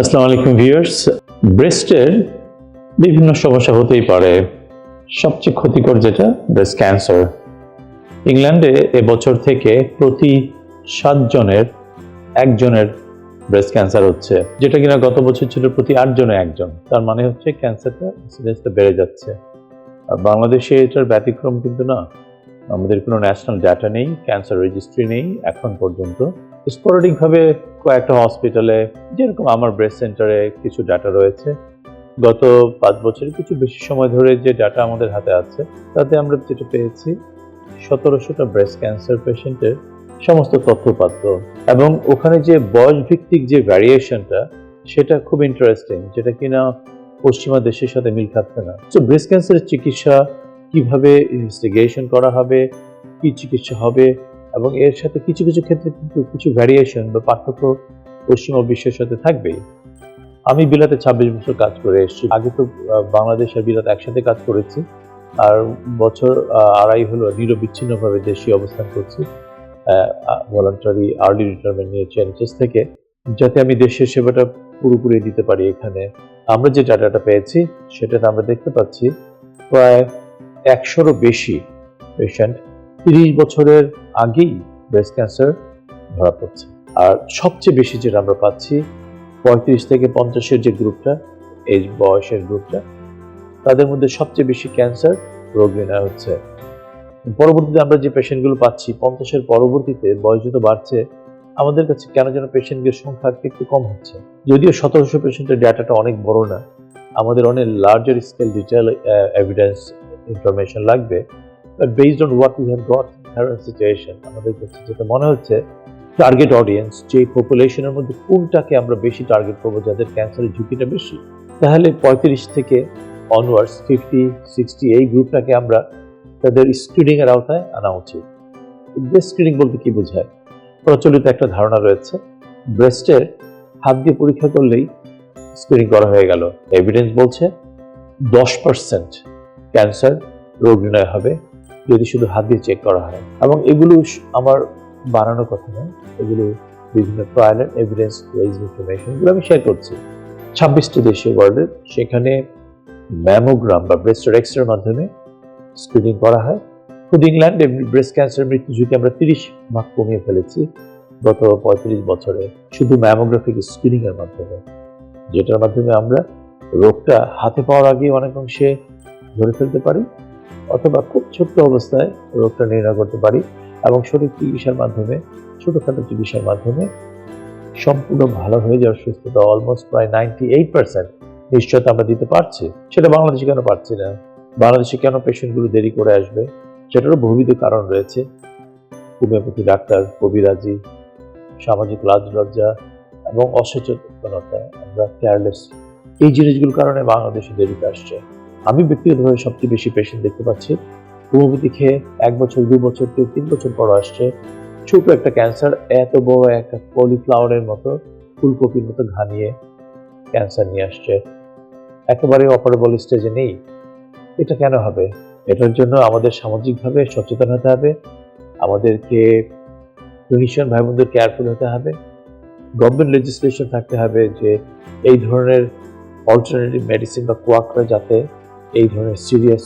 আসসালামু আলাইকুম ভিউয়ার্স। ব্রেস্টের বিভিন্ন সমস্যা হতেই পারে। সবচেয়ে ক্ষতিকর যেটা, ব্রেস্ট ক্যান্সার। ইংল্যান্ডে এবছর থেকে প্রতি সাতজনের একজনের ব্রেস্ট ক্যান্সার হচ্ছে, যেটা কিনা গত বছর ছিল প্রতি আটজনে একজন। তার মানে হচ্ছে ক্যান্সারটা ইনসিডেন্সটা বেড়ে যাচ্ছে। আর বাংলাদেশে এটার ব্যতিক্রম কিন্তু না। আমাদের কোনো ন্যাশনাল ডাটা নেই ক্যান্সার রেজিস্ট্রি নেই, এখন পর্যন্ত। স্পোরাডিকভাবে কয়েকটা হসপিটালে যেরকম আমার ব্রেস্ট সেন্টারে কিছু ডাটা রয়েছে। গত পাঁচ বছরে কিছু বেশি সময় ধরে যে ডাটা আমাদের হাতে আছে, তাতে আমরা যেটা পেয়েছি, সতেরোশোটা ব্রেস্ট ক্যান্সার পেশেন্টের সমস্ত তথ্যপাত্র। এবং ওখানে যে বয়স ভিত্তিক যে ভ্যারিয়েশনটা সেটা খুব ইন্টারেস্টিং যেটা কিনা পশ্চিমা দেশের সাথে মিল খাচ্ছে না। তো ব্রেস্ট ক্যান্সারের চিকিৎসা কীভাবে ইনভেস্টিগেশন করা হবে, কি চিকিৎসা হবে এবং এর সাথে কিছু কিছু ক্ষেত্রে কিন্তু কিছু ভ্যারিয়েশন বা পার্থক্য পশ্চিমা বিশ্বের সাথে থাকবেই। আমি বিলাতে ছাব্বিশ বছর কাজ করে এসেছি। আগে তো বাংলাদেশ আর বিলাত একসাথে কাজ করেছি। আর বছর আড়াই হলো নিরবিচ্ছিন্নভাবে দেশে অবস্থান করছি ভলান্টারি আর্লি রিটায়ারমেন্ট নিয়েছি এনএচএস থেকে, যাতে আমি দেশের সেবাটা পুরোপুরি দিতে পারি এখানে। আমরা যে ডাটাটা পেয়েছি, সেটাতে আমরা দেখতে পাচ্ছি, প্রায় একশোরও বেশি পেশেন্ট তিরিশ বছরের আগেই ব্রেস্ট ক্যান্সার ধরা পড়ছে। আর সবচেয়ে বেশি যেটা আমরা পাচ্ছি, পঁয়ত্রিশ থেকে পঞ্চাশের যে গ্রুপটা, এই বয়সের গ্রুপটা, তাদের মধ্যে সবচেয়ে বেশি ক্যান্সার রোগ নির্ণয় হচ্ছে। পরবর্তীতে আমরা যে পেশেন্টগুলো পাচ্ছি, পঞ্চাশের পরবর্তীতে বয়স যত বাড়ছে, আমাদের কাছে কেন যেন পেশেন্টের সংখ্যা একটু কম হচ্ছে। যদিও সতেরোশো পেশেন্টের ডাটাটা অনেক বড় না, আমাদের অনেক larger scale detail evidence information লাগবে। আমাদের কাছে যেটা মনে হচ্ছে টার্গেট অডিয়েন্স যে পপুলেশনের মধ্যে কোনটাকে আমরা বেশি টার্গেট করব, যাদের ক্যান্সারের ঝুঁকিটা বেশি, তাহলে পঁয়ত্রিশ থেকে অনওয়ার্ডস ফিফটি সিক্সটি এই গ্রুপটাকে আমরা তাদের স্ক্রিনিং এর আওতায় আনা উচিত। ব্রেস্ট স্ক্রিনিং বলতে বোঝায়? প্রচলিত একটা ধারণা রয়েছে ব্রেস্টের হাত দিয়ে পরীক্ষা করলেই স্ক্রিনিং করা হয়ে গেল। এভিডেন্স বলছে দশ পার্সেন্ট ক্যান্সার রোগ নির্ণয় হবে যদি শুধু হাত দিয়ে চেক করা হয়। এবং এগুলো আমার বানানো কথা নয় এগুলো বিভিন্ন trial and evidence based information এগুলো আমি শেয়ার করছি। ছাব্বিশটি দেশে ওয়ার্ল্ডের সেখানে ম্যামোগ্রাম বা ব্রেস্টের এক্সরের মাধ্যমে স্ক্রিনিং করা হয়। শুধু ইংল্যান্ডে ব্রেস্ট ক্যান্সার মৃত্যু ঝুঁকি আমরা তিরিশ ভাগ কমিয়ে ফেলেছি গত পঁয়ত্রিশ বছরে, শুধু ম্যামোগ্রাফিক স্ক্রিনিং এর মাধ্যমে। যেটার মাধ্যমে আমরা রোগটা হাতে পাওয়ার আগে অনেক অংশে ধরে ফেলতে পারি। অথবা খুব ছোট্ট অবস্থায় রোগটা নির্ণয় করতে পারি এবং সঠিক চিকিৎসার মাধ্যমে, ছোটখাটো চিকিৎসার মাধ্যমে সম্পূর্ণ ভালো হয়ে যাওয়ার সুস্থতা অলমোস্ট প্রায় নাইনটি এইট পার্সেন্ট নিশ্চয়তা আমরা দিতে পারছি। সেটা বাংলাদেশে কেন পারছি না? বাংলাদেশে কেন পেশেন্টগুলো দেরি করে আসবে? সেটারও বহুবিধ কারণ রয়েছে। হোমিওপ্যাথি ডাক্তার, কবিরাজি, সামাজিক লাজ লজ্জা এবং অসচেতনতা, আমরা কেয়ারলেস এই জিনিসগুলোর কারণে বাংলাদেশে দেরিতে আসছে। আমি ব্যক্তিগতভাবে সবচেয়ে বেশি পেশেন্ট দেখতে পাচ্ছি। হোমিওপ্যাথি খেয়ে এক বছর, দু বছর কেউ তিন বছর পর আসছে। ছোট একটা ক্যান্সার এত বড় একটা কলিফ্লাওয়ারের মতো, ফুলকপির মতো ঘানিয়ে ক্যান্সার নিয়ে আসছে। একেবারে অপারেবল স্টেজে নেই। এটা কেন হবে? এটার জন্য আমাদের সামাজিকভাবে সচেতন হতে হবে। আমাদেরকে ক্লিনিশিয়ান ভাই বোনদের কেয়ারফুল হতে হবে। গভর্নমেন্ট লেজিসলেশন থাকতে হবে যে, এই ধরনের অল্টারনেটিভ মেডিসিন বা কোয়াকরা যাতে এই ধরনের সিরিয়াস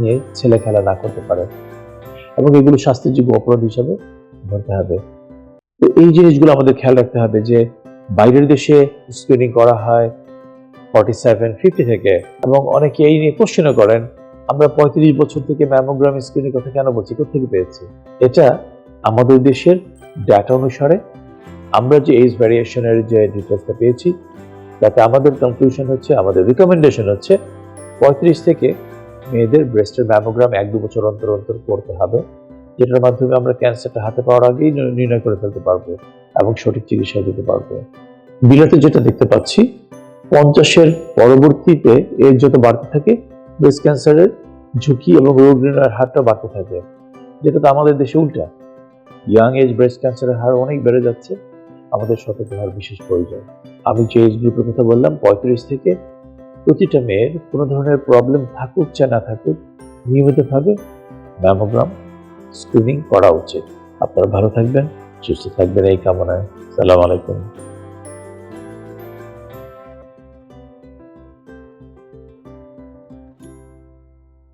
নিয়ে ছেলে খেলা না করতে পারে। এবং এগুলো শাস্তিযোগ্য অপরাধ হিসাবে ধরতে হবে। তো এই জিনিসগুলো আমাদের খেয়াল রাখতে হবে যে, বাইরের দেশে স্ক্রিনিং করা হয় ফর্টি সেভেন ফিফটি থেকে এবং অনেকে এই নিয়ে কোশ্চেনও করেন, আমরা পঁয়ত্রিশ বছর থেকে ম্যামোগ্রাম স্ক্রিনিং কথা কেন বলছি কোথেকে পেয়েছি? এটা আমাদের দেশের ডাটা অনুসারে আমরা যে এইজ ভ্যারিয়েশনের যে ডিটেলসটা পেয়েছি, তাতে আমাদের কনক্লুশন হচ্ছে, আমাদের রিকমেন্ডেশন হচ্ছে পঁয়ত্রিশ থেকে মেয়েদের ব্রেস্টের ম্যামোগ্রাম এক দু বছর অন্তর অন্তর করতে হবে, যেটার মাধ্যমে আমরা ক্যান্সারটা হাতে পাওয়ার আগেই নির্ণয় করে ফেলতে পারব এবং সঠিক চিকিৎসা দিতে পারব। বিলাতে যেটা দেখতে পাচ্ছি, পঞ্চাশের পরবর্তীতে এর যত বাড়তে থাকে ব্রেস্ট ক্যান্সারের ঝুঁকি এবং রোগ নির্ণয়ের হারটা বাড়তে থাকে, যেটা তো আমাদের দেশে উল্টা। ইয়াং এজ ব্রেস্ট ক্যান্সারের হার অনেক বেড়ে যাচ্ছে, আমাদের সতর্ক হওয়ার বিশেষ প্রয়োজন। আমি যে এজ গ্রুপের কথা বললাম, পঁয়ত্রিশ থেকে প্রতিটা মেয়ের কোনো ধরনের প্রবলেম থাকুক চা না থাকুক, নিয়মিতভাবে ম্যামোগ্রাম স্ক্রিনিং করা উচিত। আপনারা ভালো থাকবেন, সুস্থ থাকবেন, এই কামনায়। সালাম আলাইকুম।